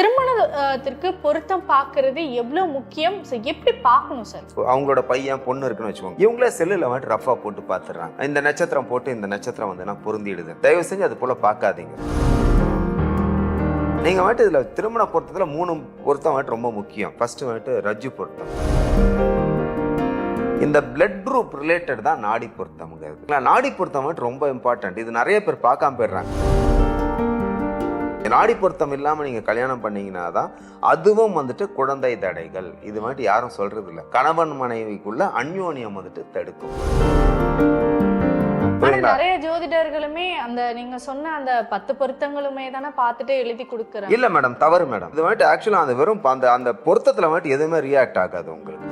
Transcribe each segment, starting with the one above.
திருமணத்திற்கு பொருத்தம் பார்க்கறது எவ்வளவு முக்கியம்? So, எப்படி பார்க்கணும் சார் அவங்களோட பையன் பொண்ணு இருக்குன்னு வச்சுக்கோங்க. இவங்களே செல்லுல வந்துட்டு ரஃபா போட்டு பார்த்துடுறாங்க. இந்த நட்சத்திரம் போட்டு இந்த நட்சத்திரம் வந்து நான் பொருந்திடுது. தயவு செஞ்சு அது போல பார்க்காதீங்க. நீங்க வந்துட்டு இதுல திருமண பொருத்தத்துல மூணு பொருத்தம் வந்துட்டு ரொம்ப முக்கியம். ஃபர்ஸ்ட் வந்துட்டு ரஜ்ஜு பொருத்தம். இந்த பிளட் குரூப் ரிலேட்டட் தான் நாடி பொருத்தம்ங்கிறது. நாடி பொருத்தம் வந்துட்டு ரொம்ப இம்பார்ட்டன்ட் இது நிறைய பேர் பார்க்காம போயிடுறாங்க. நாடி பொருத்தம் இல்லாம நீங்க கல்யாணம் பண்ணீங்கன்னா தான் அதுவும் வந்துட்டு குழந்தை தடைகள். இது வந்துட்டு யாரும் சொல்றது இல்ல கணவன் மனைவிக்குள்ள அந்யோன்யம் வந்துட்டு தடுக்கும்? நிறைய ஜோதிடர்களுமே அந்த நீங்க சொன்ன அந்த பத்து பொருத்தங்களுமே தானே பார்த்துட்டு எழுதி கொடுக்குறாங்க. இல்ல மேடம் தவறு மேடம் இது வந்துட்டு ஆக்சுவலா அந்த வெறும் அந்த அந்த பொருத்தத்துல வந்துட்டு எதுவுமே ரியாக்ட் ஆகாது உங்களுக்கு.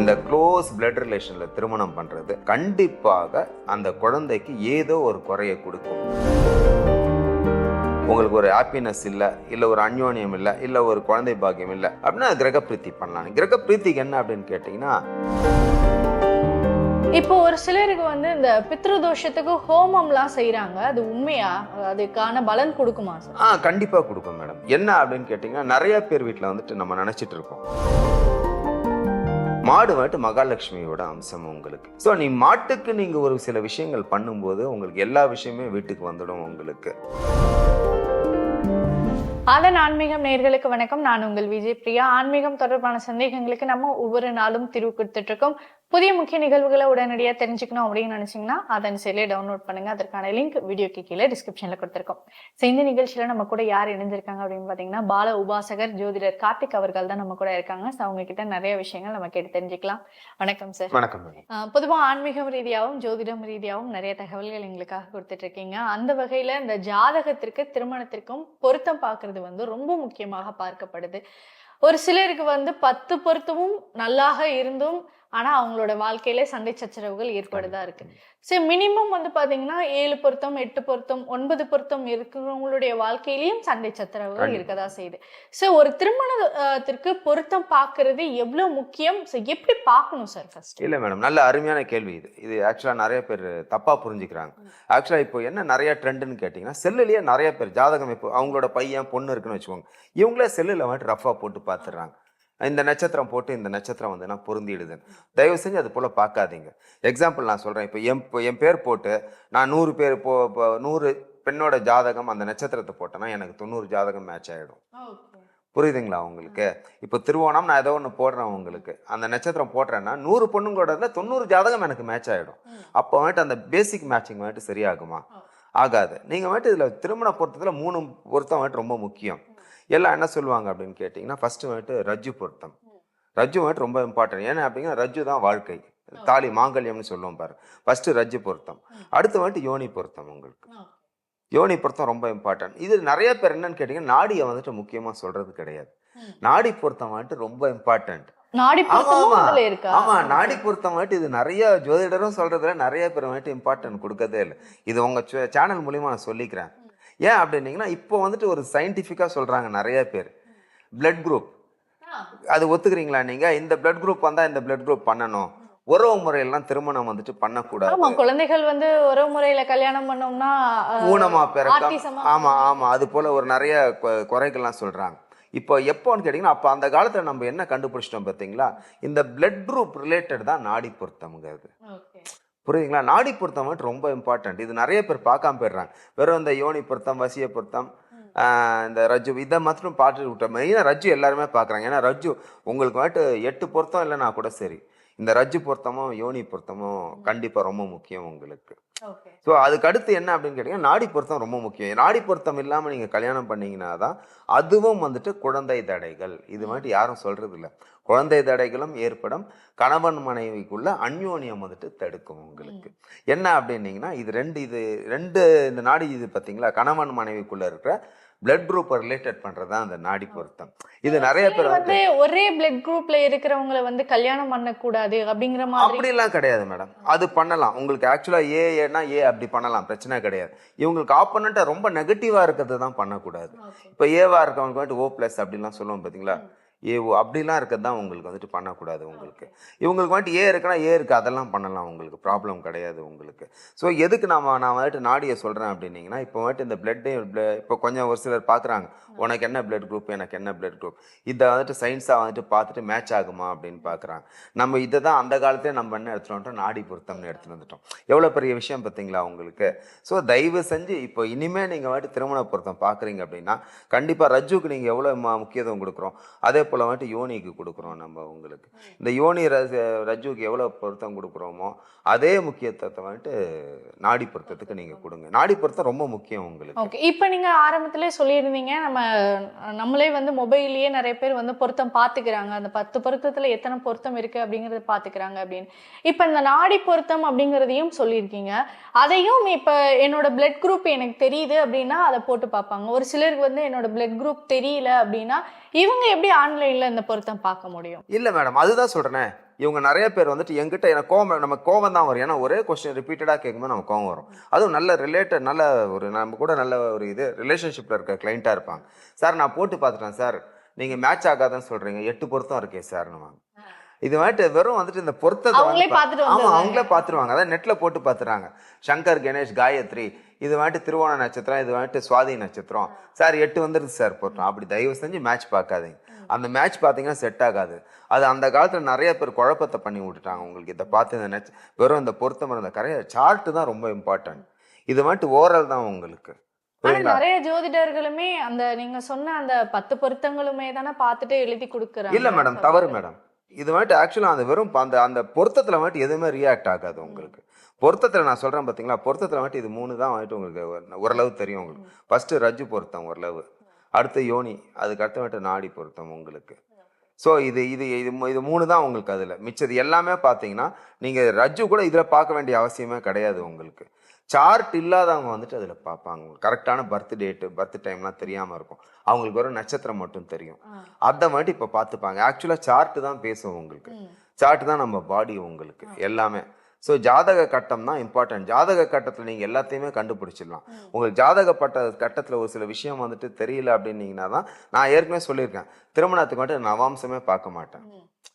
இந்த க்ளோஸ் பிளட் ரிலேஷன்ல திருமணம் பண்றது கண்டிப்பாக அந்த குழந்தைக்கு ஏதோ ஒரு குறையை கொடுக்கும். உங்களுக்கு ஒரு ஹாப்பினஸ் இல்ல இல்ல ஒரு அந்யோன்யம் இல்ல இல்ல ஒரு குழந்தை பாக்கியம் இல்ல அப்படின்னா கிரக பிரீத்தி பண்ணலாம். கிரக பிரீத்திக்கு என்ன அப்படின்னு கேட்டீங்கன்னா இப்போ ஒரு சிலருக்கு வந்து இந்த பித்ருதோஷத்துக்கு ஹோமம்லாம் செய்றாங்க. அது உண்மையா? அதுக்கான பலன் கொடுக்குமா சார் ஆ கண்டிப்பா கொடுக்கும் மேடம் என்ன அப்படின்னு கேட்டிங்கன்னா நிறைய பேர் வீட்டில் வந்துட்டு நம்ம நினைச்சிட்டு இருக்கோம் மாடு வந்துட்டு மகாலட்சுமியோட அம்சம் உங்களுக்கு. ஸோ நீ மாட்டுக்கு நீங்க ஒரு சில விஷயங்கள் பண்ணும்போது உங்களுக்கு எல்லா விஷயமே வீட்டுக்கு வந்துடும் உங்களுக்கு. அதன் ஆன்மீகம் நேர்களுக்கு வணக்கம். நான் உங்கள் விஜய் பிரியா. ஆன்மீகம் தொடர்பான சந்தேகங்களுக்கு நம்ம ஒவ்வொரு நாளும் தீர்வு கொடுத்துட்டு இருக்கோம். புதிய முக்கிய நிகழ்வுகளை உடனடியாக தெரிஞ்சுக்கணும் அப்படின்னு நினைச்சீங்கன்னா அதன் செயலியை டவுன்லோட் பண்ணுங்க. அதற்கான லிங்க் வீடியோக்கு கீழே டிஸ்கிரிப்ஷன்ல கொடுத்துருக்கோம். So, இந்த நிகழ்ச்சியில நம்ம கூட யார் இணைஞ்சிருக்காங்க அப்படின்னு பாத்தீங்கன்னா பால உபாசகர் ஜோதிடர் கார்த்திக் அவர்கள் தான் நம்ம கூட இருக்காங்க. So, அவங்க கிட்ட நிறைய விஷயங்கள் நம்ம கேட்டு தெரிஞ்சுக்கலாம். வணக்கம் சார் வணக்கம் மேடம் ஆஹ் பொதுவா ஆன்மீகம் ரீதியாகவும் ஜோதிடம் ரீதியாகவும் நிறைய தகவல்கள் எங்களுக்காக கொடுத்துட்டு இருக்கீங்க அந்த வகையில இந்த ஜாதகத்திற்கு திருமணத்திற்கும் பொருத்தம் பார்க்கிறது வந்து ரொம்ப முக்கியமாக பார்க்கப்படுது. ஒரு சிலருக்கு வந்து பத்து பொருத்தமும் நல்லாக இருந்தும் ஆனா அவங்களோட வாழ்க்கையில சண்டை சச்சரவுகள் ஏற்படுதா இருக்கு. சரி மினிமம் வந்து பாத்தீங்கன்னா ஏழு பொருத்தம் எட்டு பொருத்தம் ஒன்பது பொருத்தம் இருக்கிறவங்களுடைய வாழ்க்கையிலயும் சண்டை சச்சரவுகள். இருக்கதா செய்யுது. சோ ஒரு திருமணத்திற்கு பொருத்தம் பார்க்கிறது எவ்வளவு முக்கியம்? So, எப்படி பார்க்கணும் சார் ஃபர்ஸ்ட் இல்லை மேடம் நல்ல அருமையான கேள்வி இது. இது ஆக்சுவலாக நிறைய பேர் தப்பாக புரிஞ்சுக்கிறாங்க. ஆக்சுவலாக இப்போ என்ன நிறைய ட்ரெண்டுன்னு கேட்டிங்கன்னா செல்லுலேயே நிறைய பேர் ஜாதகம் இப்போ அவங்களோட பையன் பொண்ணு இருக்குன்னு வச்சுக்கோங்க. இவங்களே செல்லில் வந்துட்டு ரஃபாக போட்டு பார்த்துடுறாங்க இந்த நட்சத்திரம் போட்டு இந்த நட்சத்திரம் வந்து நான் பொருந்திடுதுன்னு. தயவு செஞ்சு அது போல் பார்க்காதீங்க. எக்ஸாம்பிள் நான் சொல்கிறேன் இப்போ என் இப்போ என் பேர் போட்டு நான் நூறு பேர் போ இப்போ நூறு பெண்ணோட ஜாதகம் அந்த நட்சத்திரத்தை போட்டேன்னா எனக்கு தொண்ணூறு ஜாதகம் மேட்ச் ஆகிடும் புரியுதுங்களா உங்களுக்கு? இப்போ திருவோணம் நான் ஏதோ ஒன்று போடுறேன் உங்களுக்கு. அந்த நட்சத்திரம் போடுறேன்னா நூறு பொண்ணுங்களோட இருந்தால் தொண்ணூறு ஜாதகம் எனக்கு மேட்ச் ஆகிடும் அப்போ வந்துட்டு அந்த பேசிக் மேட்சிங் வந்துட்டு சரியாகுமா? ஆகாது. நீங்கள் வந்துட்டு இதில் திருமண பொருத்தத்தில் மூணு பொருத்தம் வந்துட்டு ரொம்ப முக்கியம். எல்லாம் என்ன சொல்லுவாங்க அப்படின்னு கேட்டிங்கன்னா ஃபஸ்ட்டு வந்துட்டு ரஜ்ஜு பொருத்தம். ரஜ்ஜு வந்துட்டு ரொம்ப இம்பார்ட்டன்ட் ஏன்னா அப்படின்னா ரஜ்ஜு தான் வாழ்க்கை. தாலி மாங்கல்யம்னு சொல்லுவோம் பாரு. ஃபஸ்ட்டு ரஜ்ஜு பொருத்தம். அடுத்து வந்துட்டு யோனி பொருத்தம் உங்களுக்கு. யோனி பொருத்தம் ரொம்ப இம்பார்ட்டன்ட் இது நிறைய பேர் என்னன்னு கேட்டிங்கன்னா நாடியை வந்துட்டு முக்கியமாக சொல்கிறது கிடையாது. நாடி பொருத்தம் வந்துட்டு ரொம்ப இம்பார்ட்டன்ட் நாடி ஆமா, நாடி பொருத்தம் வந்துட்டு இது நிறைய ஜோதிடரும் சொல்றதுல நிறைய பேர் வந்துட்டு இம்பார்ட்டன்ட் கொடுக்கறதே இல்லை. இது உங்க சேனல் மூலியமா நான் சொல்லிக்கிறேன். ஏன் அப்படின்னீங்கன்னா இப்போ வந்துட்டு ஒரு சயின்டிஃபிக்கா சொல்றாங்க நிறைய பேர். பிளட் குரூப் அது ஒத்துக்கிறீங்களா நீங்க? இந்த பிளட் குரூப் வந்தா இந்த பிளட் குரூப் பண்ணணும். உறவு முறையெல்லாம் திருமணம் வந்துட்டு ஆமா பண்ணக்கூடாது குழந்தைகள் வந்து ஒரு முறையில கல்யாணம் பண்ணோம்னா ஊனமா பிறக்கம்? ஆமா ஆமா. அது போல ஒரு நிறைய குறைகள்லாம் சொல்றாங்க. இப்போ எப்போன்னு கேட்டிங்கன்னா அப்போ அந்த காலத்துல நம்ம என்ன கண்டுபிடிச்சிட்டோம் பார்த்தீங்களா? இந்த பிளட் குரூப் ரிலேட்டட் தான் நாடி பொருத்தம்ங்கிறது. புரியுதுங்களா? நாடி பொருத்தம் வந்துட்டு ரொம்ப இம்பார்ட்டன்ட் இது நிறைய பேர் பார்க்காம போயிடுறாங்க. வெறும் இந்த யோனி பொருத்தம் வசிய பொருத்தம் இந்த ரஜ்ஜு இதை மாத்திரம் பார்த்துட்டு விட்டோம் மெயினாக ரஜ்ஜு எல்லாருமே பார்க்குறாங்க. ஏன்னா ரஜ்ஜு உங்களுக்கு வந்துட்டு எட்டு பொருத்தம் இல்லைன்னா கூட சரி. இந்த ரஜ்ஜு பொருத்தமும் யோனி பொருத்தமும் கண்டிப்பாக ரொம்ப முக்கியம் உங்களுக்கு. ஸோ அதுக்கு அடுத்து என்ன அப்படின்னு கேட்டிங்கன்னா நாடி பொருத்தம் ரொம்ப முக்கியம். நாடி பொருத்தம் இல்லாமல் நீங்கள் கல்யாணம் பண்ணீங்கன்னா தான் அதுவும் வந்துட்டு குழந்தை தடைகள். இது வந்துட்டு யாரும் சொல்றது இல்ல குழந்தை தடைகளும் ஏற்படும். கணவன் மனைவிக்குள்ள அந்யோன்யம் வந்துட்டு தடுக்கும் உங்களுக்கு. என்ன அப்படின்னீங்கன்னா இது ரெண்டு இது ரெண்டு இந்த நாடி இது பார்த்தீங்களா? கணவன் மனைவிக்குள்ள இருக்கிற பிளட் குரூப்பை ரிலேட்டட் பண்றது தான் அந்த நாடி பொருத்தம். இது நிறைய பேர் வந்து ஒரே பிளட் குரூப்ல இருக்கிறவங்கள வந்து கல்யாணம் பண்ணக்கூடாது அப்படிங்கிற மாதிரி. அப்படிலாம் கிடையாது மேடம். அது பண்ணலாம். உங்களுக்கு ஆக்சுவலா ஏ ஏன்னா ஏ அப்படி பண்ணலாம். பிரச்சனை கிடையாது. இவங்களுக்கு ஆப்போனண்டா ரொம்ப நெகட்டிவா இருக்கிறது தான் பண்ணக்கூடாது. இப்போ ஏவா இருக்கவங்க வந்துட்டு ஓ பிளஸ் அப்படிலாம் சொல்லுவோம் பார்த்தீங்களா ஏஓ அப்படிலாம் இருக்கிறது தான் உங்களுக்கு வந்துட்டு பண்ணக்கூடாது உங்களுக்கு. இவங்களுக்கு வந்துட்டு ஏ இருக்குன்னா ஏ இருக்குது அதெல்லாம் பண்ணலாம் உங்களுக்கு. ப்ராப்ளம் கிடையாது உங்களுக்கு. ஸோ எதுக்கு நம்ம நான் வந்துட்டு நாடியை சொல்கிறேன் அப்படின்னீங்கன்னா இப்போ வந்துட்டு இந்த பிளட்டு இப்போ கொஞ்சம் ஒரு சிலர் பார்க்குறாங்க உனக்கு என்ன பிளட் குரூப் எனக்கு என்ன பிளட் குரூப் இதை வந்துட்டு சயின்ஸாக வந்துட்டு பார்த்துட்டு மேட்ச் ஆகுமா அப்படின்னு பார்க்குறாங்க. நம்ம இதை தான் அந்த காலத்தே நம்ம என்ன எடுத்துகிட்டோம் நாடி பொருத்தம்னு எடுத்துகிட்டு வந்துட்டோம். எவ்வளோ பெரிய விஷயம் பார்த்தீங்களா உங்களுக்கு? ஸோ தயவு செஞ்சு இப்போ இனிமேல் நீங்கள் வந்துட்டு திருமண பொருத்தம் பார்க்குறீங்க அப்படின்னா கண்டிப்பாக ரஜ்ஜுக்கு நீங்கள் எவ்வளோ முக்கியத்துவம் கொடுக்குறோம். அதே போல் வந்துட்டு யோனிக்கு கொடுக்குறோம் நம்ம உங்களுக்கு. இந்த யோனி ரஜ ரஜுவுக்கு எவ்வளோ பொருத்தம் கொடுக்குறோமோ அதே முக்கியத்துவத்தை வந்துட்டு நாடி பொருத்தத்துக்கு நீங்கள் கொடுங்க. நாடி பொருத்தம் ரொம்ப முக்கியம் உங்களுக்கு. ஓகே இப்போ நீங்கள் ஆரம்பத்திலே சொல்லியிருந்தீங்க நம்ம நம்மளே வந்து மொபைல்லையே நிறைய பேர் வந்து பொருத்தம் பார்த்துக்கிறாங்க. அந்த பத்து பொருத்தத்தில் எத்தனை பொருத்தம் இருக்குது அப்படிங்கிறத பார்த்துக்கிறாங்க அப்படின்னு. இப்போ இந்த நாடி பொருத்தம் அப்படிங்கிறதையும் சொல்லியிருக்கீங்க. அதையும் இப்போ என்னோட பிளட் குரூப் எனக்கு தெரியுது அப்படின்னா அதை போட்டு பார்ப்பாங்க. ஒரு சிலருக்கு வந்து என்னோட பிளட் குரூப் தெரியல அப்படின்னா இவங்க எப்படி ஆன்லைன்ல இந்த பொருத்தம் பார்க்க முடியும். இல்லை மேடம் அதுதான் சொல்கிறேனே இவங்க நிறைய பேர் வந்துட்டு எங்கிட்ட எனக்கு கோவம் நம்ம கோவம் தான் வரும். ஏன்னா ஒரே கொஸ்டின் ரிப்பீட்டடாக கேட்கும்போது நமக்கு கோவம் வரும். அதுவும் நல்ல ரிலேட்டட் நல்ல ஒரு நம்ம கூட நல்ல ஒரு இது ரிலேஷன்ஷிப்பில் இருக்க கிளைண்ட்டாக இருப்பாங்க. சார் நான் போட்டு பார்த்துட்டேன் சார் நீங்கள் மேட்ச் ஆகாதுன்னு சொல்கிறீங்க எட்டு பொருத்தம் இருக்கே சார்னுவாங்க இது வந்துட்டு வெறும் வந்துட்டு இந்த பொருத்தத்தை ஆமா. அவங்களே பார்த்துருவாங்க. அதான் நெட்ல போட்டு பார்த்துறாங்க. சங்கர் கணேஷ் காயத்ரி இது வந்துட்டு திருவோண நட்சத்திரம் இது வந்துட்டு சுவாதி நட்சத்திரம். சார் எட்டு வந்துருது சார் போட்டோம். அப்படி தயவு செஞ்சு மேட்ச் பார்க்காதீங்க. அந்த மேட்ச் பார்த்தீங்கன்னா செட் ஆகாது. அது அந்த காலத்தில் நிறைய பேர் குழப்பத்தை பண்ணி விட்டுட்டாங்க. உங்களுக்கு இதை பார்த்து இந்த வெறும் இந்த பொருத்தம் இருந்த கரைய சார்ட்டு தான் ரொம்ப இம்பார்ட்டன்ட் இது வந்துட்டு ஓரல் தான் உங்களுக்கு. நிறைய ஜோதிடர்களுமே அந்த நீங்க சொன்ன அந்த பத்து பொருத்தங்களுமே தானே பார்த்துட்டு எழுதி கொடுக்குறாங்க. இல்ல மேடம் தவறு மேடம் இது வந்துட்டு ஆக்சுவலாக அந்த வெறும் அந்த அந்த பொருத்தத்தில் வந்துட்டு எதுவுமே ரியாக்ட் ஆகாது உங்களுக்கு. பொருத்தத்தில் நான் சொல்கிறேன் பார்த்தீங்களா பொருத்தத்தில் வந்துட்டு இது மூணு தான் வந்துட்டு உங்களுக்கு ஓரளவு தெரியும் உங்களுக்கு. ஃபஸ்ட்டு ரஜ்ஜு பொருத்தம் ஓரளவு. அடுத்து யோனி அதுக்கு அடுத்து வந்துட்டு நாடி பொருத்தம் உங்களுக்கு. ஸோ இது இது இது இது மூணு தான் உங்களுக்கு அதில். மிச்சது எல்லாமே பார்த்தீங்கன்னா நீங்கள் ரஜ்ஜு கூட இதில் பார்க்க வேண்டிய அவசியமே கிடையாது உங்களுக்கு. சார்ட் இல்லாதவங்க வந்துட்டு அதில் பார்ப்பாங்க கரெக்டான பர்த் டேட்டு பர்த் டைம்லாம் தெரியாமல் இருக்கும். அவங்களுக்கு ஒரு நட்சத்திரம் மட்டும் தெரியும். அதை மட்டும் இப்போ பார்த்துப்பாங்க ஆக்சுவலாக சார்ட்டு தான் பேசும் உங்களுக்கு. சார்ட் தான் நம்ம பாடி உங்களுக்கு. எல்லாமே. ஸோ ஜாதக கட்டம் தான் இம்பார்ட்டன்ட் ஜாதக கட்டத்தில் நீங்கள் எல்லாத்தையுமே கண்டுபிடிச்சிடலாம். உங்களுக்கு ஜாதகப்பட்ட கட்டத்தில் ஒரு சில விஷயம் வந்துட்டு தெரியல அப்படின்னீங்கன்னா தான் நான் ஏற்கனவே சொல்லியிருக்கேன். திருமணத்துக்கு மட்டும் நவாம்சமே பார்க்க மாட்டேன்.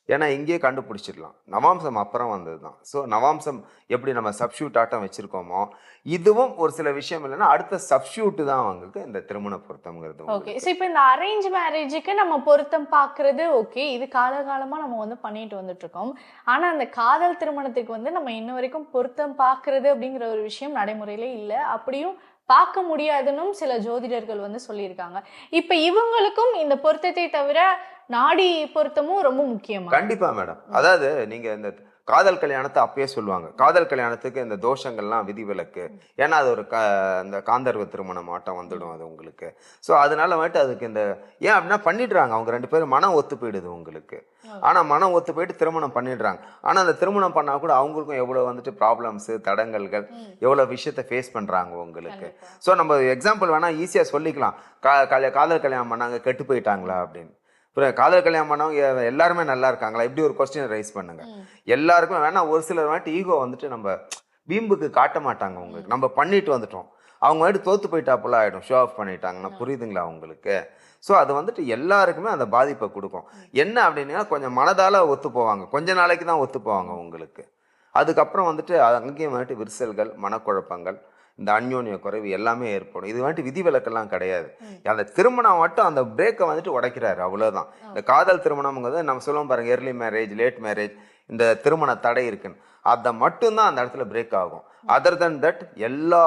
ஏன்னா இங்கேயே கண்டுபிடிச்சிடலாம். நவாம்சம் அப்புறம் வந்தது தான் ஸோ நவாம்சம் எப்படி நம்ம சப்ஸ்டியூட் ஆட்டம் வச்சுருக்கோமோ இதுவும் ஒரு சில விஷயம் இல்லைன்னா அடுத்த சப்ஸ்டியூட்டு தான் உங்களுக்கு இந்த திருமண பொருத்தம்ங்கிறது ஓகே. ஸோ இப்போ இந்த அரேஞ்ச் மேரேஜுக்கு நம்ம பொருத்தம் பார்க்கறது ஓகே இது காலகாலமா நம்ம வந்து பண்ணிட்டு வந்துட்டு இருக்கோம் ஆனா அந்த காதல் திருமணத்துக்கு வந்து நம்ம இன்ன வரைக்கும் பொருத்தம் பார்க்கறது அப்படிங்கிற ஒரு விஷயம் நடைமுறையிலே இல்லை. அப்படியும் பார்க்க முடியாதுன்னு சில ஜோதிடர்கள் வந்து சொல்லியிருக்காங்க. இப்போ இவங்களுக்கும் இந்த பொருத்தத்தை தவிர நாடி பொருத்தமும் ரொம்ப முக்கியமா? கண்டிப்பா மேடம். அதாவது நீங்க இந்த காதல் கல்யாணத்தை அப்பயே சொல்லுவாங்க. காதல் கல்யாணத்துக்கு இந்த தோஷங்கள்லாம் விதிவிலக்கு. ஏன்னா அது ஒரு க இந்த காந்தர்வ திருமணம் ஆட்டம் வந்துடும் அது உங்களுக்கு. ஸோ அதனால வந்துட்டு அதுக்கு இந்த ஏன் அப்படின்னா பண்ணிடுறாங்க. அவங்க ரெண்டு பேரும் மனம் ஒத்து போயிடுது உங்களுக்கு. ஆனா மனம் ஒத்து போயிட்டு திருமணம் பண்ணிடுறாங்க. ஆனா அந்த திருமணம் பண்ணா கூட அவங்களுக்கும் எவ்வளவு வந்துட்டு ப்ராப்ளம்ஸ் தடங்கல்கள் எவ்வளவு விஷயத்த ஃபேஸ் பண்றாங்க உங்களுக்கு. ஸோ நம்ம எக்ஸாம்பிள் வேணா ஈஸியா சொல்லிக்கலாம். கா காதல் கல்யாணம் பண்ணாங்க கெட்டு போயிட்டாங்களா அப்படின்னு. அப்புறம் காதல் கல்யாணம் பண்ணவங்க எல்லாருமே நல்லா இருக்காங்களா? இப்படி ஒரு கொஸ்டின் ரைஸ் பண்ணுங்க. எல்லாருக்குமே வேணா ஒரு சிலர் வந்துட்டு ஈகோ வந்துட்டு நம்ம வீம்புக்கு காட்ட மாட்டாங்க உங்களுக்கு நம்ம பண்ணிட்டு வந்துட்டோம். அவங்க வந்துட்டு தோத்து போயிட்டாப்புல ஆயிடும். ஷோ ஆஃப் பண்ணிட்டாங்கன்னா புரியுதுங்களா உங்களுக்கு ஸோ அது வந்துட்டு எல்லாருக்குமே அந்த பாதிப்பை கொடுக்கும். என்ன அப்படின்னா கொஞ்சம் மனதால ஒத்து போவாங்க. கொஞ்ச நாளைக்கு தான் ஒத்து போவாங்க உங்களுக்கு அதுக்கப்புறம் வந்துட்டு அங்கேயும் வந்துட்டு விரிசல்கள் மனக்குழப்பங்கள் இந்த அந்யோன்ய குறைவு எல்லாமே ஏற்படும். இது வந்துட்டு விதிவிலக்கெல்லாம் கிடையாது. அந்த திருமணம் மட்டும் அந்த பிரேக்கை வந்துட்டு உடைக்கிறாரு அவ்வளவுதான். இந்த காதல் திருமணம்ங்கிறது நம்ம சொல்லுவோம் பாருங்க எர்லி மேரேஜ் லேட் மேரேஜ் இந்த திருமண தடை இருக்குன்னு. அதை மட்டும்தான் அந்த இடத்துல பிரேக் ஆகும். அதர் தன் தட் எல்லா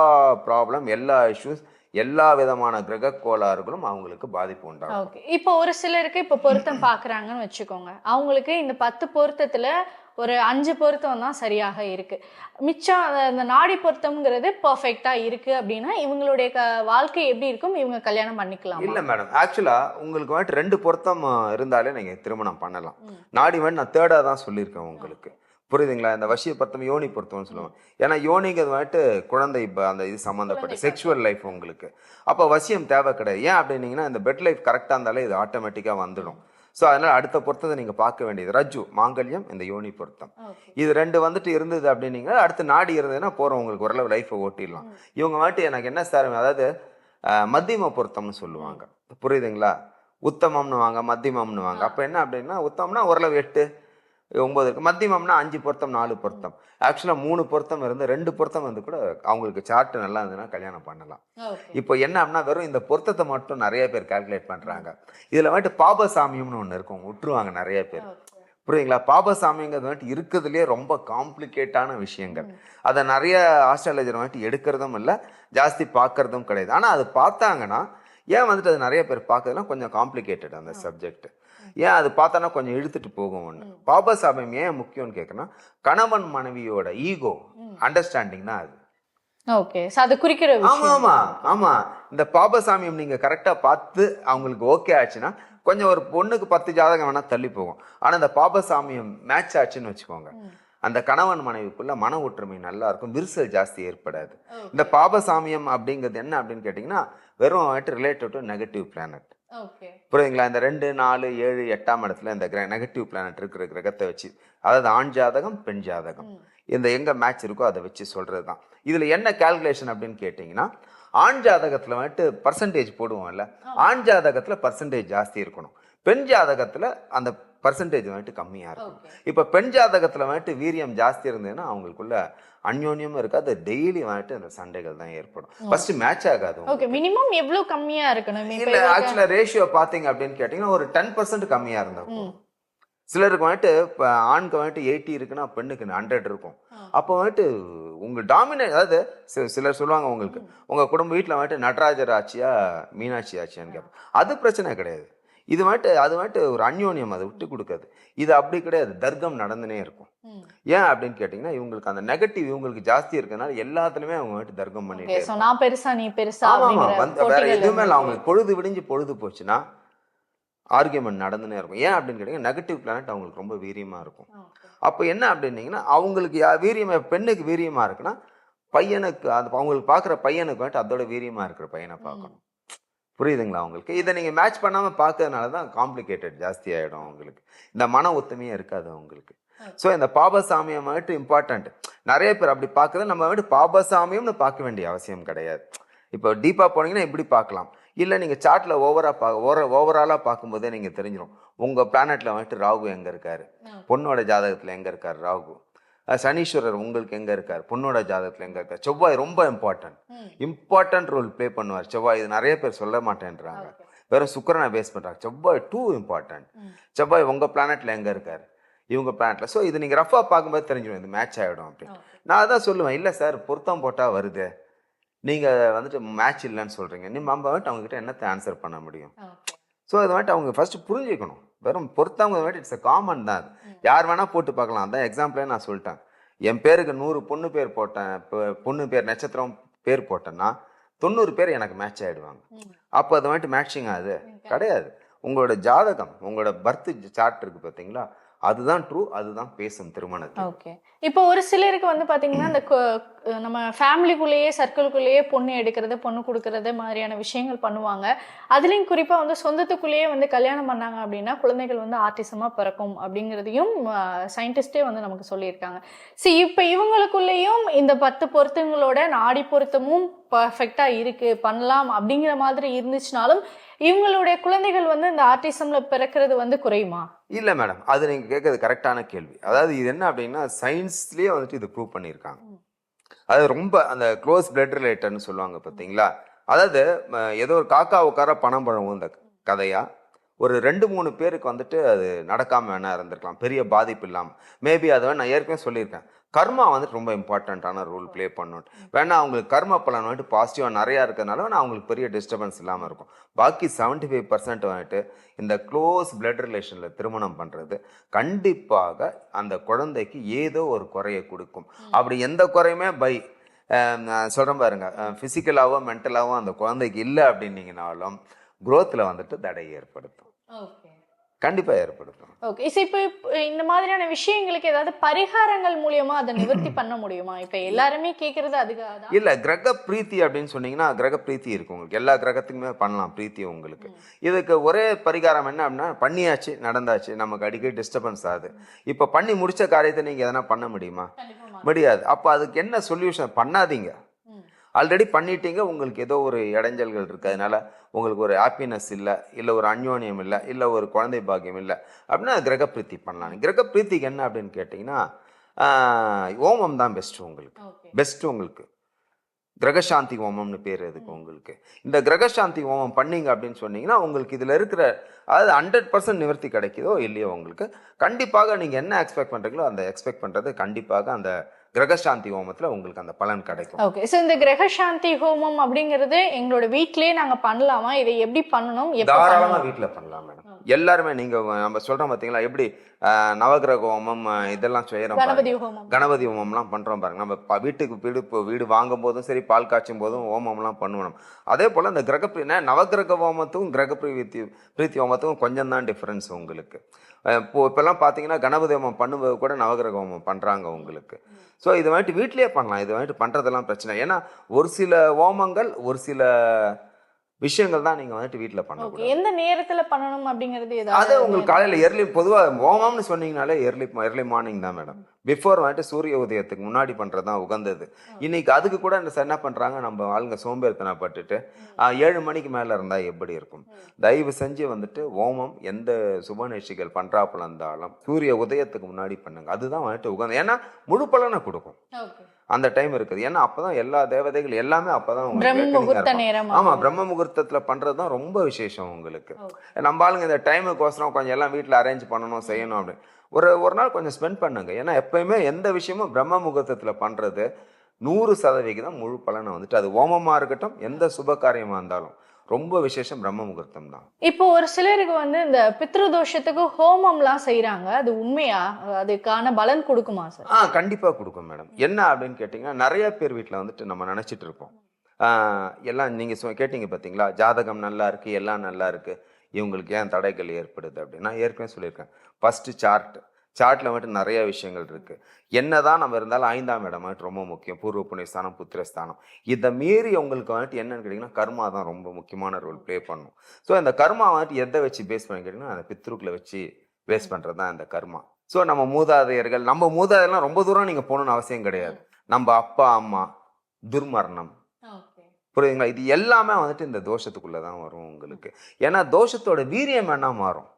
ப்ராப்ளம் எல்லா இஷ்யூஸ் எல்லா விதமான கிரக கோளாறுகளும் அவங்களுக்கு பாதிப்பு உண்டாகும். ஓகே இப்போ ஒரு சிலருக்கு இப்போ பொருத்தம் பார்க்குறாங்கன்னு வச்சுக்கோங்க. அவங்களுக்கு இந்த பத்து பொருத்தத்துல ஒரு அஞ்சு பொருத்தம் தான் சரியாக இருக்கு. மிச்சம் அந்த- நாடி பொருத்தம்ங்கிறது பர்ஃபெக்டா இருக்கு அப்படின்னா இவங்களுடைய க வாழ்க்கை எப்படி இருக்கும்? இவங்க கல்யாணம் பண்ணிக்கலாம்? இல்ல மேடம் ஆக்சுவலா உங்களுக்கு வந்துட்டு ரெண்டு பொருத்தம் இருந்தாலே நீங்க திருமணம் பண்ணலாம். நாடி வந்து நான் தேர்டா தான் சொல்லியிருக்கேன் உங்களுக்கு. புரியுதுங்களா? இந்த வசிய பொருத்தம் யோனி பொருத்தம்னு சொல்லுவாங்க. ஏன்னா யோனிங்கிறது வந்துட்டு குழந்தை இப்போ அந்த இது சம்மந்தப்பட்ட செக்ஷுவல் லைஃப் உங்களுக்கு. அப்போ வசியம் தேவை கிடையாது. ஏன் அப்படின்னீங்கன்னா இந்த பெட் லைஃப் கரெக்டாக இருந்தாலே இது ஆட்டோமேட்டிக்காக வந்துடும். ஸோ அதனால அடுத்த பொருத்தத்தை நீங்கள் பார்க்க வேண்டியது. ரஜ்ஜு மாங்கல்யம் இந்த யோனி பொருத்தம். இது ரெண்டு வந்துட்டு இருந்தது அப்படின்னீங்க அடுத்து நாடி இருந்ததுன்னா போகிறோம் உங்களுக்கு ஓரளவு லைஃப்பை ஓட்டிடலாம். இவங்க வந்துட்டு எனக்கு என்ன சார் அதாவது மத்தியம பொருத்தம்னு சொல்லுவாங்க. புரியுதுங்களா? உத்தமம்னு வாங்க மத்தியமம்னு வாங்க. அப்போ என்ன அப்படின்னா உத்தமம்னா ஓரளவு எட்டு ஒன்பது இருக்கு. மத்தியமம்னா அஞ்சு பொருத்தம் நாலு பொருத்தம். ஆக்சுவலாக மூணு பொருத்தம் இருந்து ரெண்டு பொருத்தம் வந்து கூட அவங்களுக்கு சார்ட் நல்லா இருந்ததுன்னா கல்யாணம் பண்ணலாம். இப்போ என்ன அப்படின்னா வெறும் இந்த பொருத்தத்தை மட்டும் நிறைய பேர் கால்குலேட் பண்றாங்க. இதுல வந்துட்டு பாபசாமியம்னு ஒன்று இருக்கும். விட்டுருவாங்க நிறைய பேர். புரியுதுங்களா? பாபசாமிங்கிறது வந்துட்டு இருக்கிறதுலே ரொம்ப காம்ப்ளிகேட்டான விஷயங்கள். அதை நிறைய ஆஸ்ட்ராலஜர் வந்துட்டு எடுக்கிறதும் இல்லை ஜாஸ்தி பார்க்கறதும் கிடையாது. ஆனால் அது பார்த்தாங்கன்னா ஏன் வந்துட்டு அது நிறைய பேர் பார்க்கறதுலாம் கொஞ்சம் காம்ப்ளிகேட்டட் அந்த சப்ஜெக்ட் ஏன் அது பார்த்தோன்னா கொஞ்சம் இழுத்துட்டு போகும் ஒன்று பாபசாமியம் ஏன் முக்கியம்னு கேட்கணும் கணவன் மனைவியோட ஈகோ அண்டர்ஸ்டாண்டிங் தான் அது. ஓகே. அது குறிக்கிற ஆமா விஷயம். ஆமா ஆமா இந்த பாபசாமியம் நீங்க கரெக்டா பார்த்து அவங்களுக்கு ஓகே ஆச்சுன்னா கொஞ்சம் ஒரு பொண்ணுக்கு பத்து ஜாதகம் வேணா தள்ளி போகும். ஆனா இந்த பாபசாமியம் மேட்ச் ஆச்சுன்னு வச்சுக்கோங்க. அந்த கணவன் மனைவிக்குள்ள மன ஒற்றுமை நல்லா இருக்கும். விரிசல் ஜாஸ்தி ஏற்படாது. இந்த பாபசாமியம் அப்படிங்கிறது என்ன அப்படின்னு கேட்டிங்கன்னா வெறும் வந்துட்டு ரிலேட்டட் டு நெகட்டிவ் பிளானட் புரியுதுங்களா? இந்த ரெண்டு நாலு ஏழு எட்டாம் இடத்துல இந்த நெகட்டிவ் பிளானட் இருக்கிற கிரகத்தை வச்சு அதாவது ஆண் ஜாதகம் பெண் ஜாதகம். இந்த எங்க மேட்ச் இருக்கோ அதை வச்சு சொல்றது தான் இதுல என்ன கால்குலேஷன் அப்படின்னு கேட்டிங்கன்னா ஆண் ஜாதகத்துல வந்துட்டு பர்சன்டேஜ் போடுவோம்ல. ஆண் ஜாதகத்துல பர்சன்டேஜ் ஜாஸ்தி இருக்கணும். பெண் ஜாதகத்துல அந்த பர்சன்டேஜ் வந்துட்டு கம்மியா இருக்கும். இப்ப பெண் ஜாதகத்துல வந்துட்டு வீரியம் ஜாஸ்தி இருந்ததுன்னா அவங்களுக்குள்ள அந்யோன்யமும் இருக்காது டெய்லி வந்துட்டு அந்த சண்டைகள் தான் ஏற்படும். ஃபர்ஸ்ட் மேட்ச் ஆகாது. ஓகே மினிமம் எவ்வளவு கம்மியா இருக்கணும்? இல்ல இவருக்கு- ஆக்சுவலா ரேஷியோ பாத்தீங்க அப்படின்னு கேட்டீங்கன்னா ஒரு டென் பர்சன்ட் கம்மியா இருந்தா போதும். சிலருக்கு வந்துட்டு இப்போ ஆணுக்கு வந்துட்டு எயிட்டி இருக்குன்னா பெண்ணுக்கு ஹண்ட்ரட் இருக்கும். அப்போ வந்துட்டு உங்க டாமினேட் அதாவது சிலர் சொல்லுவாங்க உங்களுக்கு உங்க குடும்ப வீட்டில் வந்துட்டு நடராஜர் ஆட்சியா மீனாட்சி ஆட்சியான்னு கேட்போம் அது பிரச்சனை கிடையாது. இது வந்துட்டு அது வந்துட்டு ஒரு அந்யோன்யம் அதை விட்டு கொடுக்காது. இது அப்படி கிடையாது. தர்க்கம் நடந்துனே இருக்கும். ஏன் அப்படின்னு கேட்டிங்கன்னா இவங்களுக்கு அந்த நெகட்டிவ் இவங்களுக்கு ஜாஸ்தி இருக்கனால எல்லாத்துலயுமே அவங்க வந்துட்டு தர்க்கம் பண்ணிட்டே நான் பெருசா நீ பெருசா வந்து வேற எதுவுமே இல்லை. அவங்களுக்கு பொழுது விடிஞ்சு பொழுது போச்சுன்னா ஆர்கியூமெண்ட் நடந்துனே இருக்கும். ஏன் அப்படின்னு கேட்டீங்கன்னா நெகட்டிவ் பிளானட் அவங்களுக்கு ரொம்ப வீரியமா இருக்கும். அப்போ என்ன அப்படின்னீங்கன்னா அவங்களுக்கு யா- வீரியமா பெண்ணுக்கு வீரியமா இருக்குன்னா பையனுக்கு அது அவங்களுக்கு பார்க்குற பையனுக்கு வந்துட்டு அதோட வீரியமா இருக்கிற பையனை பார்க்கணும். புரியுதுங்களா உங்களுக்கு? இதை நீங்க மேட்ச் பண்ணாம பார்க்கறதுனால தான் காம்ப்ளிகேட்டட் ஜாஸ்தி ஆயிடும் அவங்களுக்கு இந்த மன ஒத்துமையே இருக்காது அவங்களுக்கு ஸோ இந்த பாபசாமியம் வந்துட்டு இம்பார்ட்டன்ட் நிறைய பேர் அப்படி பார்க்குறது நம்ம வந்துட்டு பாபசாமியம்னு பார்க்க வேண்டிய அவசியம் கிடையாது. இப்போ டீப்பாக போனீங்கன்னா இப்படி பார்க்கலாம். இல்லை நீங்கள் சார்ட்டில் ஓவராக பா ஓவர ஓவராலாக பார்க்கும்போதே நீங்கள் தெரிஞ்சிடும் உங்கள் பிளானட்டில் வந்துட்டு ராகு எங்கே இருக்காரு? பொண்ணோட ஜாதகத்தில் எங்கே இருக்கார் ராகு? சனீஸ்வரர் உங்களுக்கு எங்கே இருக்கார்? பொண்ணோட ஜாதகத்தில் எங்கே இருக்கார்? செவ்வாய் ரொம்ப இம்பார்ட்டன்ட். இம்பார்ட்டன்ட் ரோல் ப்ளே பண்ணுவார். செவ்வாய் இது நிறைய பேர் சொல்ல மாட்டேன்றாங்க. வெறும் சுக்கிரனை பேஸ் பண்ணுறாங்க செவ்வாய் டூ இம்பார்ட்டன்ட் செவ்வாய் உங்கள் பிளானட்டில் எங்கே இருக்கார்? இவங்க பிளானட்டில் ஸோ இது நீங்கள் ரஃபாக பார்க்கும்போது தெரிஞ்சிடும். இது மேட்ச் ஆகிடும் அப்படின்னு நான் அதான் சொல்லுவேன். இல்லை சார் பொருத்தம் போட்டால் வருது. நீங்கள் வந்துட்டு மேட்ச் இல்லைன்னு சொல்கிறீங்க நீ நம்ம வந்துட்டு அவங்ககிட்ட என்னத்தை ஆன்சர் பண்ண முடியும். ஸோ அது வந்துட்டு அவங்க ஃபர்ஸ்ட் புரிஞ்சுக்கணும். வெறும் பொறுத்தவங்க வந்துட்டு இட்ஸ் அ காமன் தான் அது. யார் வேணால் போட்டு பார்க்கலாம். அதான் எக்ஸாம்பிளே நான் சொல்லிட்டேன். என் பேருக்கு நூறு பொண்ணு பேர் போட்டேன். இப்போ பொண்ணு பேர் நட்சத்திரம் பேர் போட்டேன்னா தொண்ணூறு பேர் எனக்கு மேட்ச் ஆயிடுவாங்க. அப்போ அது வந்துட்டு மேட்சிங் ஆகுது. கிடையாது. உங்களோட ஜாதகம் உங்களோட பர்த் சார்ட் இருக்கு பார்த்தீங்களா? அதுதான் ட்ரூ அதுதான் பேசும் திருமணத்தை ஓகே இப்போ ஒரு சிலருக்கு வந்து பார்த்தீங்கன்னா அந்த கொ- நம்ம ஃபேமிலிக்குள்ளேயே சர்க்கிள்குள்ளேயே பொண்ணு எடுக்கிறது பொண்ணு கொடுக்கறது மாதிரியான விஷயங்கள் பண்ணுவாங்க. அதுலேயும் குறிப்பாக வந்து சொந்தத்துக்குள்ளேயே வந்து கல்யாணம் பண்ணாங்க அப்படின்னா குழந்தைகள் வந்து ஆர்டிசமாக பிறக்கும் அப்படிங்கிறதையும் சயின்டிஸ்டே வந்து நமக்கு சொல்லியிருக்காங்க. சரி இப்போ இவங்களுக்குள்ளேயும் இந்த பத்து பொருத்தங்களோட நாடி பொருத்தமும் பர்ஃபெக்டா இருக்கு பண்ணலாம் அப்படிங்கிற மாதிரி இருந்துச்சுனாலும் இவங்களுடைய குழந்தைகள் வந்து இந்த ஆர்டிசம்ல பிறக்கிறது வந்து குறையுமா? இல்லை மேடம் அது நீங்கள் கேட்கறது கரெக்டான கேள்வி. அதாவது இது என்ன அப்படின்னா சயின்ஸ்லேயே வந்துட்டு இது ப்ரூவ் பண்ணியிருக்காங்க. அது ரொம்ப அந்த க்ளோஸ் பிளட் ரிலேட்டட்னு சொல்லுவாங்க பார்த்தீங்களா அதாவது ஏதோ ஒரு காக்கா உட்கார பணம் பழம் இந்த கதையா? ஒரு ரெண்டு மூணு பேருக்கு வந்துட்டு அது நடக்காம வேணா இருந்திருக்கலாம். பெரிய பாதிப்பு இல்லாமல் மேபி அதை நான் ஏற்கனவே சொல்லியிருக்கேன். கர்மா வந்துட்டு ரொம்ப இம்பார்ட்டண்ட்டான ரோல் ப்ளே பண்ணணும் வேணா அவங்களுக்கு கர்ம பலன் வந்துட்டு பாசிட்டிவாக நிறையா இருக்கிறதுனால வேணா அவங்களுக்கு பெரிய டிஸ்டர்பன்ஸ் இல்லாமல் இருக்கும். பாக்கி செவன்டி ஃபைவ் பர்சன்ட் வந்துட்டு இந்த க்ளோஸ் பிளட் ரிலேஷனில் திருமணம் பண்ணுறது கண்டிப்பாக அந்த குழந்தைக்கு ஏதோ ஒரு குறையை கொடுக்கும். அப்படி எந்த குறையுமே பை சொல்கிறேன் பாருங்க. ஃபிசிக்கலாவோ மென்டலாவோ அந்த குழந்தைக்கு இல்லை அப்படின்னீங்கனாலும் growthல வந்துட்டு தடை ஏற்படுத்தும். ஓகே. கண்டிப்பா ஏற்படுத்தும். ஓகே. ஸோ இப்போ இந்த மாதிரியான விஷயங்களுக்கு ஏதாவது பரிகாரங்கள் மூலியமா அதை நிவர்த்தி பண்ண முடியுமா? இப்ப எல்லாருமே கேக்குறது அதுக்காக இல்ல கிரக பிரீத்தி அப்படின்னு சொன்னீங்கன்னா கிரக பிரீத்தி இருக்கு உங்களுக்கு. எல்லா கிரகத்துக்குமே பண்ணலாம் பிரீத்தி உங்களுக்கு. இதுக்கு ஒரே பரிகாரம் என்ன அப்படின்னா பண்ணியாச்சு நடந்தாச்சு. நமக்கு அடிக்கடி டிஸ்டர்பன்ஸ் ஆகுது. இப்போ பண்ணி முடிச்ச காரியத்தை நீங்க எதனா பண்ண முடியுமா? முடியாது. அப்போ அதுக்கு என்ன சொல்யூஷன் பண்ணாதீங்க. ஆல்ரெடி பண்ணிட்டீங்க உங்களுக்கு ஏதோ ஒரு இடைஞ்சல்கள் இருக்கு. அதனால உங்களுக்கு ஒரு ஹாப்பினஸ் இல்லை இல்லை ஒரு அந்யோன்யம் இல்லை இல்லை ஒரு குழந்தை பாக்கியம் இல்லை. அப்படின்னா கிரக பிரீத்தி பண்ணலாம். கிரக பிரீத்திக்கு என்ன அப்படின்னு கேட்டிங்கன்னா ஓமம் தான் பெஸ்ட் உங்களுக்கு. ஓகே பெஸ்ட் உங்களுக்கு. கிரகசாந்தி ஹோமம்னு பேர் இதுக்கு உங்களுக்கு? இந்த கிரகசாந்தி ஹோமம் பண்ணீங்க அப்படின்னு சொன்னீங்கன்னா உங்களுக்கு இதில் இருக்கிற அதாவது ஹண்ட்ரட் பர்சன்ட் நிவர்த்தி கிடைக்குதோ இல்லையோ உங்களுக்கு கண்டிப்பாக நீங்கள் என்ன எக்ஸ்பெக்ட் பண்ணுறீங்களோ அந்த எக்ஸ்பெக்ட் பண்ணுறது கண்டிப்பாக அந்த கிரகசாந்தி ஹோமத்தில் உங்களுக்கு அந்த பலன் கிடைக்கும். ஓகே ஸோ இந்த கிரக சாந்தி ஹோமம் அப்படிங்கிறது எங்களோட வீட்லயே நாங்க பண்ணலாமா? இதை எப்படி பண்ணணும்? தாராளமாக வீட்டில் பண்ணலாம் மேடம். எல்லாருமே நீங்கள் நம்ம சொல்கிறோம் பார்த்தீங்களா எப்படி ஆஹ், நவக்கிரக ஹோமம் இதெல்லாம் செய்கிறோம் கணபதி ஹோமம். கணபதி ஹோமம்லாம் பண்ணுறோம் பாருங்க. நம்ம வீட்டுக்கு வீடு இப்போ வீடு வாங்கும் போதும் சரி பால் காய்ச்சும் போதும் ஹோமம்லாம் பண்ணுவோம். அதே போல் இந்த கிரக பிரீ- ந- நவக்கிரக ஹோமத்துக்கும் கிரக பிரீத்தி பிரீத்தி ஹோமத்துக்கும் கொஞ்சம் தான் டிஃப்ரென்ஸ் உங்களுக்கு இப்போ இப்போல்லாம் பார்த்தீங்கன்னா கணபதி ஹோமம் பண்ணும்போது கூட நவகிரக ஹோமம் பண்ணுறாங்க உங்களுக்கு. ஸோ இது வந்துட்டு வீட்டிலேயே பண்ணலாம். இது வந்துட்டு பண்ணுறதெல்லாம் பிரச்சனை. ஏன்னா ஒரு சில ஹோமங்கள் ஒரு சில விஷயங்கள் தான் நீங்கள் வந்துட்டு வீட்டில் பண்ணக்கூடாது. எந்த நேரத்துல பண்ணணும் அப்படிங்கிறது அது உங்களுக்கு காலையில் எர்லி பொதுவாக ஹோமம்னு சொன்னீங்கனாலே எர்லி எர்லி மார்னிங் தான் மேடம் பிஃபோர் வந்துட்டு சூரிய உதயத்துக்கு முன்னாடி பண்ணுறது தான் உகந்தது. இன்னைக்கு அதுக்கு கூட இந்த என்ன பண்ணுறாங்க நம்ம ஆளுங்க சோம்பேறித்தனப்பட்டுட்டு ஏழு மணிக்கு மேலே இருந்தால் எப்படி இருக்கும்? தயவு செஞ்சு வந்துட்டு ஹோமம் எந்த சுப நிகழ்ச்சிகள் பண்ணுறாப்புல இருந்தாலும் சூரிய உதயத்துக்கு முன்னாடி பண்ணுங்க. அதுதான் வந்துட்டு உகந்தது ஏன்னா முழு பலனை கொடுக்கும். ஓகே. அந்த டைம் இருக்குது. ஏன்னா அப்பதான் எல்லா தேவதைகள் எல்லாமே அப்பதான் ஆமா பிரம்ம முகூர்த்தத்துல பண்றது தான் ரொம்ப விசேஷம் உங்களுக்கு. நம்ம ஆளுங்க இந்த டைமுக்கோசரம் கொஞ்சம் எல்லாம் வீட்டில் அரேஞ்ச் பண்ணணும் செய்யணும் அப்படின்னு. ஒரு ஒரு நாள் கொஞ்சம் ஸ்பெண்ட் பண்ணுங்க. ஏன்னா எப்பயுமே எந்த விஷயமும் பிரம்ம முகூர்த்தத்தில் பண்றது நூறு சதவிகிதம் முழு பலனை வந்துட்டு அது ஓமமா இருக்கட்டும் எந்த சுப காரியமா இருந்தாலும். ரொம்ப விசேஷம் பிரம்ம முகூர்த்தம் தான். இப்போ ஒரு சிலருக்கு வந்து இந்த பித்ருதோஷத்துக்கு ஹோமம்லாம் செய்றாங்க. அது உண்மையா? அதுக்கான பலன் கொடுக்குமா சார்? ஆ கண்டிப்பா கொடுக்கும் மேடம். என்ன அப்படின்னு கேட்டிங்கன்னா நிறைய பேர் வீட்டில் வந்துட்டு நம்ம நினைச்சிட்டு இருப்போம். எல்லாம் நீங்க சொ- கேட்டீங்க பார்த்தீங்களா ஜாதகம் நல்லா இருக்கு எல்லாம் நல்லா இருக்கு. இவங்களுக்கு ஏன் தடைகள் ஏற்படுது அப்படின்னு? நான் ஏற்கனவே சொல்லியிருக்கேன். ஃபர்ஸ்ட் சார்ட் சார்ட்ல வந்துட்டு நிறைய விஷயங்கள் இருக்கு. என்னதான் நம்ம இருந்தாலும் ஐந்தாம் இடம் வந்துட்டு ரொம்ப முக்கியம். பூர்வ புண்ணியஸ்தானம் புத்திரஸ்தானம். இதை மீறி உங்களுக்கு வந்துட்டு என்னன்னு கேட்டிங்கன்னா கர்மா தான் ரொம்ப முக்கியமான ரோல் ப்ளே பண்ணும். ஸோ இந்த கர்மா வந்துட்டு எதை வச்சு பேஸ் பண்ணி கேட்டிங்கன்னா அந்த பித்ருக்களை வச்சு பேஸ் பண்ணுறது தான் இந்த கர்மா. ஸோ நம்ம மூதாதையர்கள் நம்ம மூதாதையர்லாம் ரொம்ப தூரம் நீங்கள் போகணும்னு அவசியம் கிடையாது. நம்ம அப்பா அம்மா துர்மரணம். புரியுதுங்களா? இது எல்லாமே வந்துட்டு இந்த தோஷத்துக்குள்ள தான் வரும் உங்களுக்கு. ஏன்னா தோஷத்தோட வீரியம் வேணா மாறும்.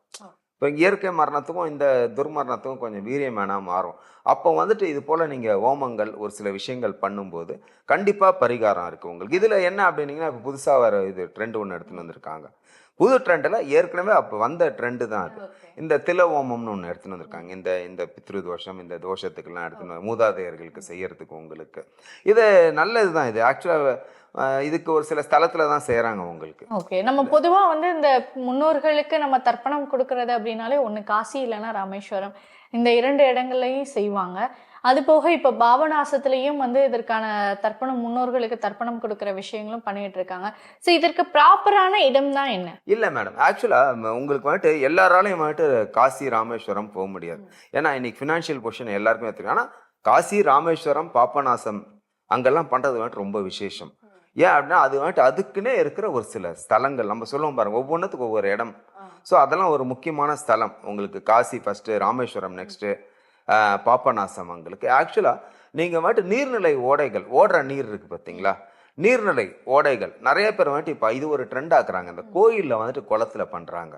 இப்போ இயற்கை மரணத்துக்கும் இந்த துர்மரணத்துக்கும் கொஞ்சம் வீரியம் வேணா மாறும். அப்போ வந்துட்டு இது போல நீங்க ஓமங்கள் ஒரு சில விஷயங்கள் பண்ணும்போது கண்டிப்பா பரிகாரம் இருக்கு உங்களுக்கு. இதுல என்ன அப்படின்னீங்கன்னா இப்போ புதுசா வர இது ட்ரெண்ட் ஒன்று எடுத்துன்னு வந்திருக்காங்க. புது ட்ரெண்டில் ஏற்கனவே அப்போ வந்த ட்ரெண்டு தான் அது. இந்த தில ஓமம்னு ஒன்று எடுத்துன்னு வந்திருக்காங்க. இந்த இந்த பித்ரு தோஷம் இந்த தோஷத்துக்கெல்லாம் எடுத்துன்னு மூதாதையர்களுக்கு செய்யறதுக்கு உங்களுக்கு. இது நல்லது தான் இது ஆக்சுவலாக இதுக்கு ஒரு சில ஸ்தலத்துல தான் செய்கிறாங்க உங்களுக்கு. ஓகே நம்ம பொதுவா வந்து இந்த முன்னோர்களுக்கு நம்ம தர்ப்பணம் கொடுக்கறது அப்படின்னாலே ஒண்ணு காசி இல்லைன்னா ராமேஸ்வரம். இந்த இரண்டு இடங்கள்லையும் செய்வாங்க. அது போக இப்ப பாபநாசத்திலையும் வந்து இதற்கான தர்ப்பணம் முன்னோர்களுக்கு தர்ப்பணம் கொடுக்கிற விஷயங்களும் பண்ணிட்டு இருக்காங்க. ஸோ இதற்கு ப்ராப்பரான இடம் தான் என்ன? இல்லை மேடம் ஆக்சுவலாக உங்களுக்கு வந்துட்டு எல்லாராலையும் வந்துட்டு காசி ராமேஸ்வரம் போக முடியாது. ஏன்னா இன்னைக்கு ஃபினான்ஷியல் பொசிஷன் எல்லாருக்குமே எடுத்துருக்கு ஆனால் காசி ராமேஸ்வரம் பாப்பநாசம் அங்கெல்லாம் பண்ணுறது வந்துட்டு ரொம்ப விசேஷம். ஏன் அப்படின்னா அது வந்துட்டு அதுக்குன்னே இருக்கிற ஒரு சில ஸ்தலங்கள். நம்ம சொல்லுவோம் பாருங்க ஒவ்வொன்றுத்துக்கு ஒவ்வொரு இடம். ஸோ அதெல்லாம் ஒரு முக்கியமான ஸ்தலம். உங்களுக்கு காசி ஃபஸ்ட்டு ராமேஸ்வரம் நெக்ஸ்ட்டு பாப்பநாசம் உங்களுக்கு ஆக்சுவலாக நீங்கள் வந்துட்டு நீர்நிலை ஓடைகள் ஓடுற நீர் இருக்குது பார்த்தீங்களா நீர்நிலை ஓடைகள். நிறைய பேர் வந்துட்டு இப்போ இது ஒரு ட்ரெண்ட் ஆக்குறாங்க. இந்த கோயிலில் வந்துட்டு குளத்துல பண்ணுறாங்க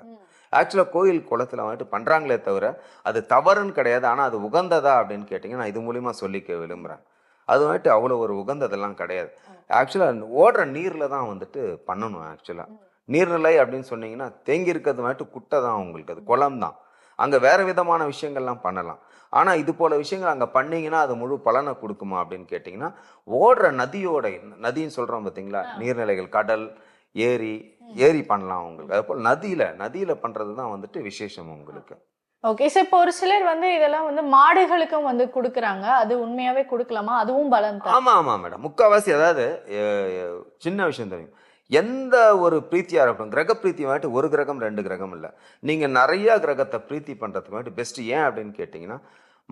ஆக்சுவலாக கோயில் குளத்துல வந்துட்டு பண்ணுறாங்களே தவிர அது தவறுன்னு கிடையாது. ஆனால் அது உகந்ததா அப்படின்னு கேட்டிங்கன்னா நான் இது மூலிமா சொல்லிக்க விரும்புகிறேன் அது வந்துட்டு அவ்வளோ ஒரு உகந்ததெல்லாம் கிடையாது. ஆக்சுவலாக ஓடுற நீரில் தான் வந்துட்டு பண்ணணும் ஆக்சுவலாக நீர்நிலை அப்படின்னு சொன்னீங்கன்னா தேங்கி இருக்கிறது வந்துட்டு குட்டை தான் உங்களுக்கு அது குளம் தான். அங்கே வேற விதமான விஷயங்கள்லாம் பண்ணலாம். ஆனால் இது போல விஷயங்கள் அங்கே பண்ணீங்கன்னா அது முழு பலனை கொடுக்குமா அப்படின்னு கேட்டிங்கன்னா ஓடுற நதியோட நதின்னு சொல்கிறோம் பார்த்தீங்களா நீர்நிலைகள் கடல் ஏரி ஏரி பண்ணலாம் உங்களுக்கு அது போல் நதியில் நதியில் பண்ணுறது தான் வந்துட்டு விசேஷம் உங்களுக்கு. ஓகே சார் இப்போ ஒரு சிலர் வந்து இதெல்லாம் வந்து மாடுகளுக்கும் வந்து கொடுக்குறாங்க. அது உண்மையாவே கொடுக்கலாமா? அதுவும் பலன் ஆமாம் ஆமா ஆமா மேடம். முக்கால்வாசி அதாவது சின்ன விஷயம் தெரியும். எந்த ஒரு பிரீத்தியாக இருக்கட்டும் கிரக பிரீத்தி வந்துட்டு ஒரு கிரகம் ரெண்டு கிரகம் இல்லை. நீங்கள் நிறைய கிரகத்தை பிரீத்தி பண்ணுறதுக்கு வந்துட்டு பெஸ்ட்டு ஏன் அப்படின்னு கேட்டிங்கன்னா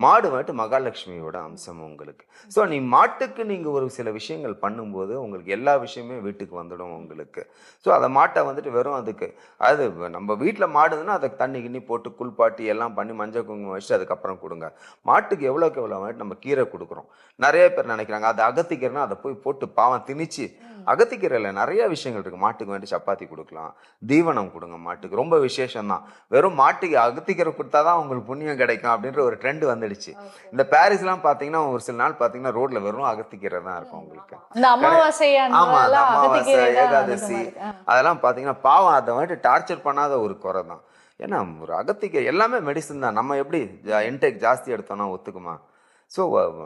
மாடு வந்துட்டு மகாலட்சுமியோட அம்சம் உங்களுக்கு. ஸோ நீ மாட்டுக்கு நீங்கள் ஒரு சில விஷயங்கள் பண்ணும்போது உங்களுக்கு எல்லா விஷயமே வீட்டுக்கு வந்துடும் உங்களுக்கு. ஸோ அதை மாட்டை வந்துட்டு வெறும் அதுக்கு அது நம்ம வீட்டில் மாடுதுன்னா அதை தண்ணி கிண்ணி போட்டு குளிப்பாட்டி எல்லாம் பண்ணி மஞ்சள் குங்குமம் வச்சுட்டு அதுக்கப்புறம் கொடுங்க. மாட்டுக்கு எவ்வளோக்கு எவ்வளோ வந்துட்டு நம்ம கீரை கொடுக்குறோம். நிறைய பேர் நினைக்கிறாங்க அதை அகத்திக்கிறனா அதை போய் போட்டு பாவம் திணிச்சு. அகத்திக்கீரையில் நிறைய விஷயங்கள் இருக்குது மாட்டுக்கு வேண்டி சப்பாத்தி கொடுக்கலாம் தீவனம் கொடுங்க மாட்டுக்கு. ரொம்ப விசேஷம் தான் வெறும் மாட்டுக்கு அகத்திக்கீரை கொடுத்தா தான் உங்களுக்கு புண்ணியம் கிடைக்கும் அப்படின்ற ஒரு ட்ரெண்ட் வந்துடுச்சு இந்த பாரிஸ்லாம் பார்த்தீங்கன்னா ஒரு சில நாள் பார்த்தீங்கன்னா ரோட்ல வெறும் அகத்திக்கீரை தான் இருக்கும் உங்களுக்கு. ஆமா, அந்த எல்லாம் அமாவாசை, ஏகாதசி. அதெல்லாம் பார்த்தீங்கன்னா பாவம் அதை வந்துட்டு டார்ச்சர் பண்ணாத ஒரு குறை தான். ஏன்னா ஒரு அகத்திக்கீரை எல்லாமே மெடிசன் தான். நம்ம எப்படி இன்டேக் ஜாஸ்தி எடுத்தோம்னா ஒத்துக்குமா? ஸோ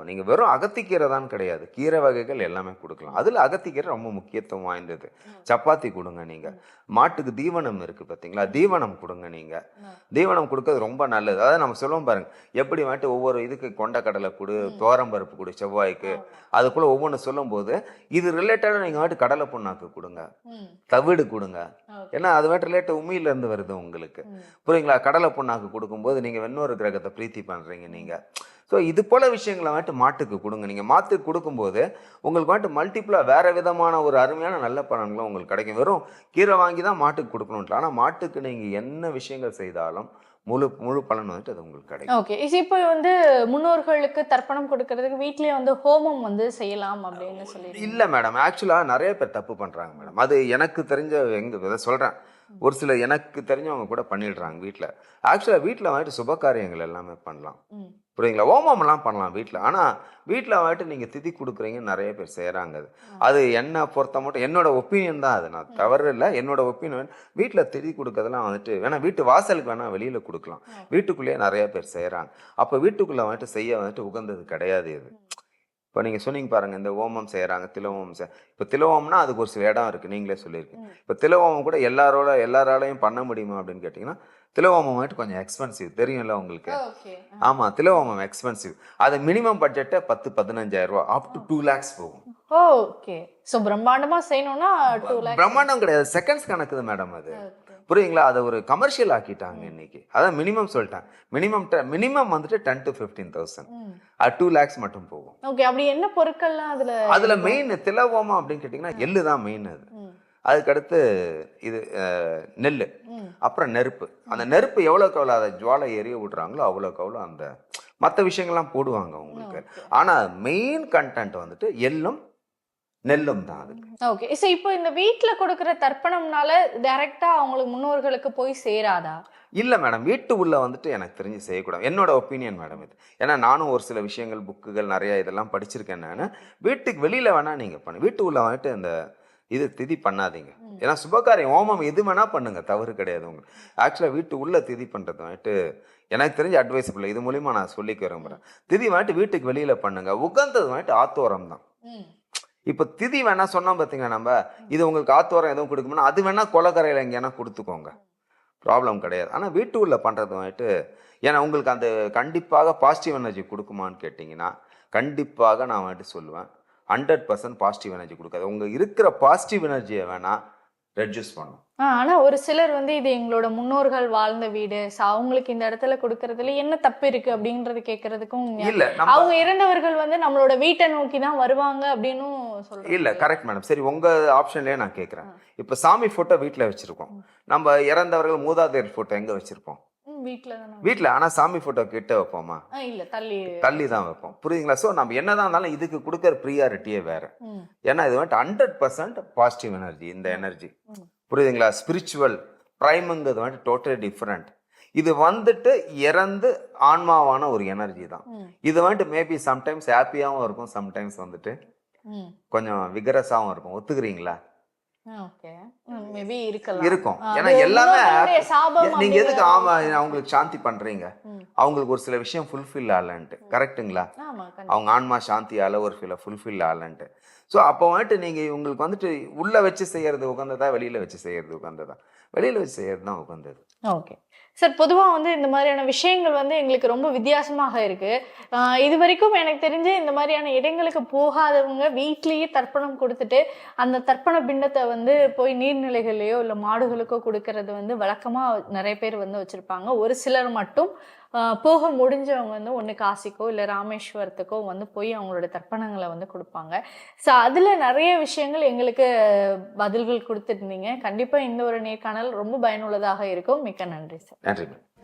நீங்கள் வெறும் அகத்திக்கீரை தான் கிடையாது. கீரை வகைகள் எல்லாமே கொடுக்கலாம். அதில் அகத்திக்கீரை ரொம்ப முக்கியத்துவம் வாய்ந்தது. சப்பாத்தி கொடுங்க நீங்கள் மாட்டுக்கு தீவனம் இருக்குது பார்த்தீங்களா தீவனம் கொடுங்க நீங்கள் தீவனம் கொடுக்கறது ரொம்ப நல்லது. அதாவது நம்ம சொல்லுவோம் பாருங்க எப்படி வந்துட்டு ஒவ்வொரு இதுக்கு கொண்டக்கடலை கொடு தோரம்பருப்பு கொடு செவ்வாய்க்கு. அதுக்குள்ள ஒவ்வொன்று சொல்லும்போது இது ரிலேட்டடாக நீங்கள் வந்துட்டு கடலை புண்ணாக்கு கொடுங்க. தவிடு கொடுங்க. ஏன்னா அது வந்துட்டு ரிலேட்டட் உமியிலேருந்து வருது உங்களுக்கு. புரியுங்களா? கடலை புண்ணாக்கு கொடுக்கும்போது நீங்கள் இன்னொரு கிரகத்தை பிரீத்தி பண்ணுறீங்க நீங்கள் ஸோ இது போல விஷயங்களை வந்துட்டு மாட்டுக்கு கொடுங்க. நீங்கள் மாட்டுக்கு கொடுக்கும்போது உங்களுக்கு வந்துட்டு மல்டிப்ளாக வேற விதமான ஒரு அருமையான நல்ல பலன்களும் உங்களுக்கு கிடைக்கும். வெறும் கீரை வாங்கி தான் மாட்டுக்கு கொடுக்கணும்ட்டு ஆனால் மாட்டுக்கு நீங்கள் என்ன விஷயங்கள் செய்தாலும் முழு முழு பலன் வந்துட்டு அது உங்களுக்கு கிடைக்கும். ஓகே இப்போ வந்து முன்னோர்களுக்கு தர்ப்பணம் கொடுக்கறதுக்கு வீட்லயே வந்து ஹோமம் வந்து செய்யலாம் அப்படின்னு சொல்லி இல்லை மேடம் ஆக்சுவலாக நிறைய பேர் தப்பு பண்ணுறாங்க மேடம் அது எனக்கு தெரிஞ்ச எங்க இதை சொல்கிறேன் ஒரு சில எனக்கு தெரிஞ்சவங்க கூட பண்ணிடுறாங்க வீட்டில் ஆக்சுவலாக வீட்டில் வந்துட்டு சுப காரியங்கள் எல்லாமே பண்ணலாம். ம். புரியுங்களா ஓமம்லாம் பண்ணலாம் வீட்டில் ஆனால் வீட்டில் வந்துட்டு நீங்கள் திதி கொடுக்குறீங்க நிறைய பேர் செய்கிறாங்க அது. அது என்னை பொறுத்த மட்டும் என்னோட ஒப்பீனியன் தான் அது. நான் தவறு இல்லை. என்னோட ஒப்பீனியன் வீட்டில் திதி கொடுக்கறதெல்லாம் வந்துட்டு வேணா வீட்டு வாசலுக்கு வேணா வெளியில் கொடுக்கலாம். வீட்டுக்குள்ளேயே நிறைய பேர் செய்கிறாங்க அப்போ வீட்டுக்குள்ளே வந்துட்டு செய்ய வந்துட்டு உகந்தது கிடையாது இது. இப்போ நீங்கள் சொன்னீங்க பாருங்க இந்த ஓமம் செய்கிறாங்க திலவோமம் செய் இப்போ திலவோமம்னா அதுக்கு ஒரு சில இடம் இருக்குது நீங்களே சொல்லியிருக்கீங்க. இப்போ திலவோமம் கூட எல்லாரோட எல்லாராலையும் பண்ண முடியுமா அப்படின்னு கேட்டிங்கன்னா திலவோமம் வந்துட்டு கொஞ்சம் எக்ஸ்பென்சிவ் தெரியும்ல உங்களுக்கு? ஓகே ஆமா திலவோமம் எக்ஸ்பென்சிவ் அது மினிமம் பட்ஜெட்டே பத்து பதினஞ்சாயிரம் ரூபாய் அப் டு டூ லேக்ஸ் போகும். ஓகே சோ பிரம்மாண்டமா செய்யணும்னா டூ பிரம்மாண்டம் கிடையாது. செகண்ட்ஸ் கணக்குது மேடம் அது. புரியுங்களா அதை ஒரு கமர்ஷியல் ஆக்கிட்டாங்க இன்னைக்கு. அதான் மினிமம் சொல்லிட்டாங்க. மினிமம் மினிமம் வந்துட்டு டென் டு ஃபிஃப்டீன் தௌசண்ட் அது டூ லேக்ஸ் மட்டும் போகும். ஓகே அப்படி என்ன பொருட்கள்லாம் அதுல அதுல மெயின் திலவோமம் அப்படின்னு கேட்டிங்கன்னா எள்ளு தான் மெயின் அது. அதுக்கடுத்து இது ம். அப்புறம் நெருப்பு. அந்த நெருப்பு எவ்வளோக்கு எவ்வளோ அதை ஜுவாலை எரிய விடுறாங்களோ அவ்வளோக்கு அவ்வளோ அந்த மற்ற விஷயங்கள்லாம் போடுவாங்க உங்களுக்கு Okay. ஆனா மெயின் கண்டென்ட் வந்துட்டு எள்ளும் நெல்லும் தான் அதுக்கு ஓகே. சோ இப்போ இந்த வீட்ல கொடுக்கிற தர்ப்பணம்னால டைரக்டா அவங்களுக்கு முன்னோர்களுக்கு போய் சேராதா? இல்ல மேடம் வீட்டு உள்ள வந்துட்டு எனக்கு தெரிஞ்சு செய்யக்கூடாது. என்னோட ஒப்பீனியன் மேடம் இது. ஏன்னா நானும் ஒரு சில விஷயங்கள் புக்குகள் நிறைய இதெல்லாம் படிச்சிருக்கேன் நான். வீட்டுக்கு வெளியில வேணா நீங்க பண்ணு. வீட்டு உள்ள வந்துட்டு இந்த இது திதி பண்ணாதீங்க. ஏன்னா சுபகாரியம் ஓமம் எது வேணா பண்ணுங்க. தவறு கிடையாது உங்களுக்கு. ஆக்சுவலாக வீட்டு உள்ள திதி பண்றது வந்துட்டு எனக்கு தெரிஞ்ச அட்வைசபிள் இது மூலியமா நான் சொல்லிக்க விரும்புறேன். திதி வந்துட்டு வீட்டுக்கு வெளியில பண்ணுங்க. உகந்தது வந்துட்டு ஆத்தோரம் தான். இப்போ திதி வேணா சொன்னோம் பார்த்தீங்கன்னா நம்ம? இது உங்களுக்கு ஆத்தோரம் எதுவும் கொடுக்கும்னா அது வேணா கொலக்கரையில் எங்கேனா கொடுத்துக்கோங்க. ப்ராப்ளம் கிடையாது. ஆனால் வீட்டு உள்ள பண்ணுறது வந்துட்டு ஏன்னா உங்களுக்கு அந்த கண்டிப்பாக பாசிட்டிவ் எனர்ஜி கொடுக்குமான்னு கேட்டிங்கன்னா கண்டிப்பாக நான் வந்துட்டு சொல்லுவேன். ஹண்ட்ரட் பர்சன்ட் பாசிட்டிவ் எனர்ஜி கொடுக்காது. உங்கள் இருக்கிற பாசிட்டிவ் எனர்ஜியை வேணா ரெட்யூஸ் பண்ணும். ஆ, ஆனா ஒரு சிலர் வந்து இது எங்களோட முன்னோர்கள் வாழ்ந்த வீடு. அவங்களுக்கு இந்த இடத்துல கொடுக்கறதுல என்ன தப்பு இருக்கு அப்படின்றது கேக்குறதுக்கும் இல்லை அவங்க இறந்தவர்கள் வந்து நம்மளோட வீட்டை நோக்கி தான் வருவாங்க அப்படின்னும் சொல்றாங்க. இல்ல கரெக்ட் மேடம் சரி உங்க ஆப்ஷன்லயே நான் கேக்குறேன். இப்ப சாமி போட்டோ வீட்ல வச்சிருக்கோம். நம்ம இறந்தவர்கள் மூதாதையர் போட்டோ எங்க வச்சிருப்போம்? ம், வீட்ல தானே வீட்ல ஆனா சாமி போட்டோ கிட்ட வைப்போமா? இல்ல தள்ளி தள்ளி தான் வைப்போம். புரியுதுங்களா? ஸோ நம்ம என்னதான் இருந்தாலும் இதுக்கு கொடுக்குற ப்ரியாரிட்டியே வேற. ஏன்னா இது வந்துட்டு ஹண்ட்ரட் பர்சன்ட் பாசிட்டிவ் எனர்ஜி இந்த எனர்ஜி. புரியுதுங்களா? ஸ்பிரிச்சுவல் ப்ரைமுங்கிறது வந்துட்டு டோட்டலி டிஃப்ரெண்ட் இது வந்துட்டு இறந்து ஆன்மாவான ஒரு எனர்ஜி தான். இது வந்துட்டு மேபி சம்டைம்ஸ் ஹாப்பியாகவும் இருக்கும் சம்டைம்ஸ் வந்துட்டு. கொஞ்சம் விகரஸாகவும் இருக்கும். ஒத்துக்கிறீங்களா? இருக்கும். ஏன்னா எல்லாமே நீங்க எதுக்கு ஆமா அவங்களுக்கு சாந்தி பண்றீங்க. அவங்களுக்கு ஒரு சில விஷயம் ஃபுல்ஃபில் ஆகலன்ட்டு. கண்டிப்பா. அவங்க ஆன்மா சாந்தியால ஒரு சில ஃபுல்ஃபில் ஆகலன்ட்டு. ஸோ அப்போ வந்துட்டு நீங்க உங்களுக்கு வந்துட்டு உள்ள வச்சு செய்யறது உகந்ததா வெளியில வச்சு செய்யறது உகந்ததா? வெளியில வச்சு செய்யறது தான் உகந்தது. ஓகே. சார் பொதுவாக வந்து இந்த மாதிரியான விஷயங்கள் வந்து எங்களுக்கு ரொம்ப வித்தியாசமாக இருக்குது இது வரைக்கும் எனக்கு தெரிஞ்சு இந்த மாதிரியான இடங்களுக்கு போகாதவங்க வீட்லேயே தர்ப்பணம் கொடுத்துட்டு அந்த தர்ப்பண பிண்டத்தை வந்து போய் நீர்நிலைகள்லையோ இல்லை மாடுகளுக்கோ கொடுக்கறது வந்து வழக்கமாக நிறைய பேர் வந்து வச்சுருப்பாங்க. ஒரு சிலர் மட்டும் போக முடிஞ்சவங்க வந்து ஒன்று காசிக்கோ இல்லை ராமேஸ்வரத்துக்கோ வந்து போய் அவங்களோட தர்ப்பணங்களை வந்து கொடுப்பாங்க. ஸோ அதில் நிறைய விஷயங்கள் எங்களுக்கு பதில்கள் கொடுத்துருந்தீங்க. கண்டிப்பாக இந்த ஒரு நேர்காணல் ரொம்ப பயனுள்ளதாக இருக்கும். மிக்க நன்றி சார். நன்றி